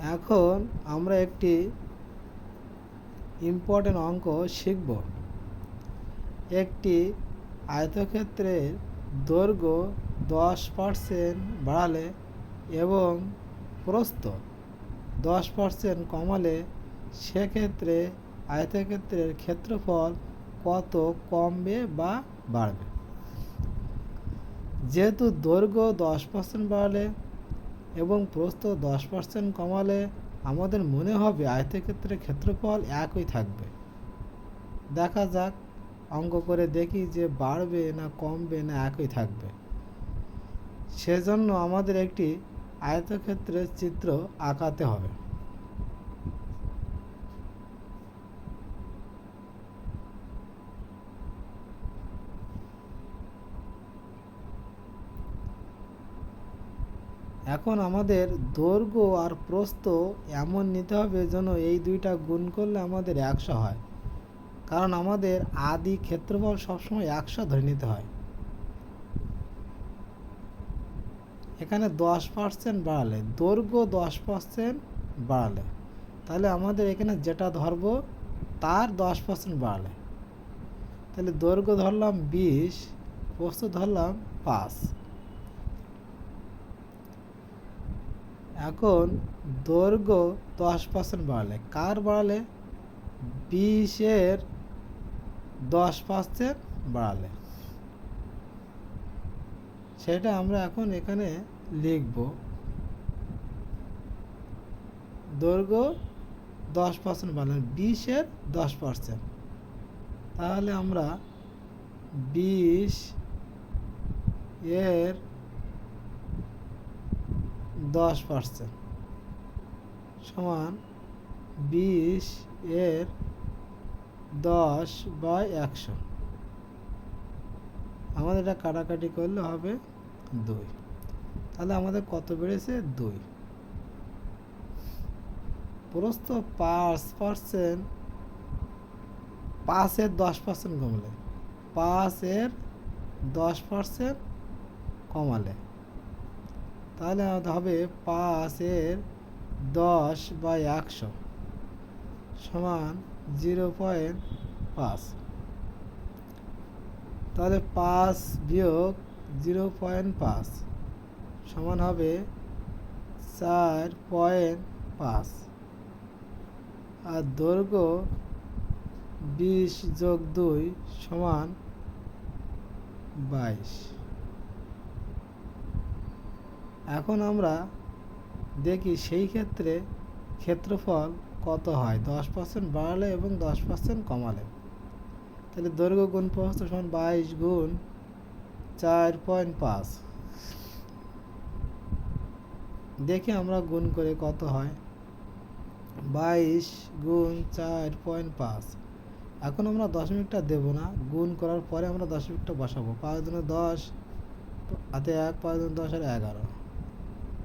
এখন আমরা একটি ইম্পর্টেন্ট অঙ্ক শিখব। একটি আয়তক্ষেত্রের দৈর্ঘ্য দশ পার্সেন্ট বাড়ালে এবং প্রস্থ দশ পার্সেন্ট কমালে সেক্ষেত্রে আয়তক্ষেত্রের ক্ষেত্রফল কত কমবে বা বাড়বে? যেহেতু দৈর্ঘ্য দশ পার্সেন্ট বাড়ালে এবং প্রস্ত দশ পার্সেন্ট কমালে আমাদের মনে হবে আয়তক্ষেত্রের ক্ষেত্রফল একই থাকবে। দেখা যাক, অঙ্ক করে দেখি যে বাড়বে না কমবে না একই থাকবে। সেজন্য আমাদের একটি আয়তক্ষেত্রের চিত্র আঁকাতে হবে। এখন আমাদের দৈর্ঘ্য আর প্রস্থ এমন নিতে হবে যেন এই দুইটা গুণ করলে আমাদের একশো হয়। কারণ আমাদের আদি ক্ষেত্রফল সবসময় একশো ধরে নিতে হয়। এখানে দশ পার্সেন্ট বাড়ালে, দৈর্ঘ্য দশ পার্সেন্ট বাড়ালে, তাহলে আমাদের এখানে যেটা ধরবো, তার দশ পার্সেন্ট বাড়ালে। তাহলে দৈর্ঘ্য ধরলাম বিশ, প্রস্থ ধরলাম পাঁচ। এখন দৈর্ঘ্য দশ পার্সেন্ট বাড়ালে, কার বাড়ালে? বিশের দশ পার্সেন্ট বাড়ালে। সেটা আমরা এখন এখানে লিখব। দৈর্ঘ্য দশ পার্সেন্ট বাড়ালে, বিশের দশ পার্সেন্ট তাহলে আমরা বিশ এর দশ পার্সেন্ট। সমান বিশ এর দশ বাই একশো। আমাদের এটা কাটাকাটি করলে হবে দুই। তাহলে আমাদের কত বেড়েছে? দুই। প্রস্থ পাঁচ পার্সেন্ট পাঁচের দশ পার্সেন্ট কমলে। পাঁচের দশ পার্সেন্ট কমালে। তাহলে হবে পাঁচের দশ বাই একশো সমান জিরো পয়েন্ট পাঁচ। তাহলে পাঁচ বিয়োগ জিরো পয়েন্ট পাঁচ সমান হবে চার পয়েন্ট পাঁচ। আর দৈর্ঘ্য বিশ যোগ দুই সমান বাইশ। এখন আমরা দেখি সেই ক্ষেত্রে ক্ষেত্রফল কত হয়? দশ পার্সেন্ট বাড়ালে এবং দশ পার্সেন্ট কমালে। তাহলে দৈর্ঘ্য গুণ প্রস্থ সমান বাইশ গুণ চার পয়েন্ট পাঁচ। দেখে আমরা গুণ করে কত হয়? বাইশ গুণ চার পয়েন্ট পাঁচ। এখন আমরা দশমিকটা দেব না। গুণ করার পরে আমরা দশমিকটা বসাবো। পাঁচ দিনে দশ, হাতে এক, পাঁচ দিন দশ আর এগারো।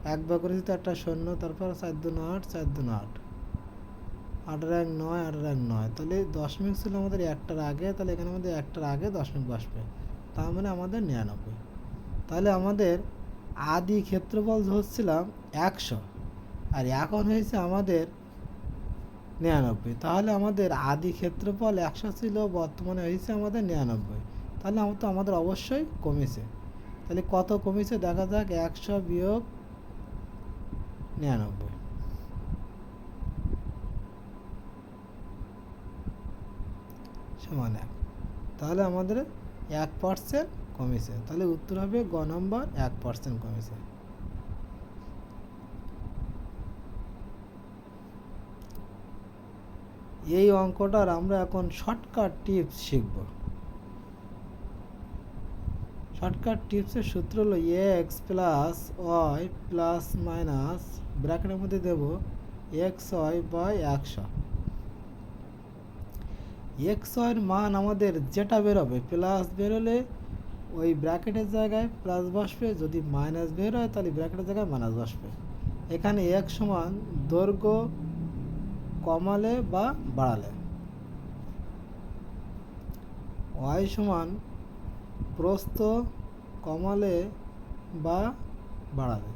এক ভাগ করে দিতে একটা শূন্য তারপর চার দুন আট, চার দুন আট। আটের এক নয় আটের এক নয়। তাহলে দশমিক ছিল আমাদের একটার আগে, তাহলে এখানে আমাদের একটার আগে দশমিক বসবে তার মানে আমাদের নিরানব্বই। তাহলে আমাদের আদি ক্ষেত্রফল ধরছিলাম একশো। আর এখন হয়েছে আমাদের নিরানব্বই। তাহলে আমাদের আদি ক্ষেত্রফল একশো ছিল, বর্তমানে হয়েছে আমাদের নিরানব্বই। তাহলে তো আমাদের অবশ্যই কমেছে। তাহলে কত কমেছে? দেখা যাক, একশো বিয়োগ নিরানব্বই। সমান এক। তাহলে আমাদের এক পার্সেন্ট কমেছে। তাহলে উত্তর হবে গ নম্বর এক পার্সেন্ট কমেছে। এই অঙ্কটার আমরা এখন শর্টকাট টিপস শিখব। শর্টকাট টিপসের সূত্র হলো X plus Y plus minus ব্র্যাকেটের মধ্যে দেব এক্স ওয়াই বাই একশো। এক্স ওয়াইয়ের মান আমাদের যেটা বেরোবে প্লাস বেরোলে ওই ব্র্যাকেটের জায়গায় প্লাস বসবে, যদি মাইনাস বের হয় তাহলে ব্র্যাকেটের জায়গায় মাইনাস বসবে। এখানে এক সমান দৈর্ঘ্য কমালে বা বাড়ালে। ওয়াই সমান প্রস্থ কমালে বা বাড়াবে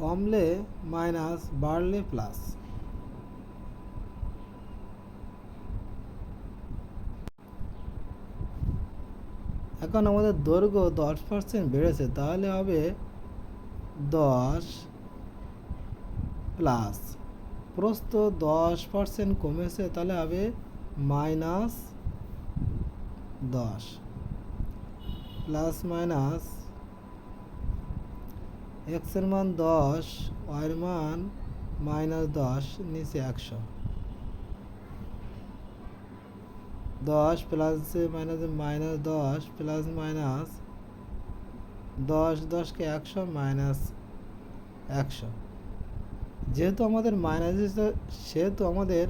কমলে মাইনাস, বাড়লে প্লাস। এখন আমাদের দৈর্ঘ্য দশ পার্সেন্ট বেড়েছে, তাহলে হবে দশ প্লাস প্রস্থ দশ পার্সেন্ট কমেছে, তাহলে হবে মাইনাস দশ প্লাস মাইনাস এক্সের মান দশ ওয়ের মান মাইনাস দশ, নিচে একশো। দশ প্লাস মাইনাস মাইনাস দশ প্লাস মাইনাস দশ, দশকে একশো মাইনাস একশো। যেহেতু আমাদের মাইনাস সেহেতু আমাদের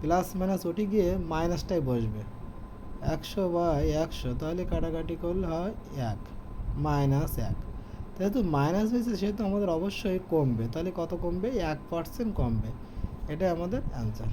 প্লাস মাইনাস ওটি গিয়ে মাইনাসটাই বসবে। একশো বাই একশো, তাহলে কাটাকাটি করলে হয় এক মাইনাস এক। যেহেতু মাইনাস হয়েছে, সেহেতু আমাদের অবশ্যই কমবে। তাহলে কত কমবে? এক পার্সেন্ট কমবে। এটাই আমাদের অ্যান্সার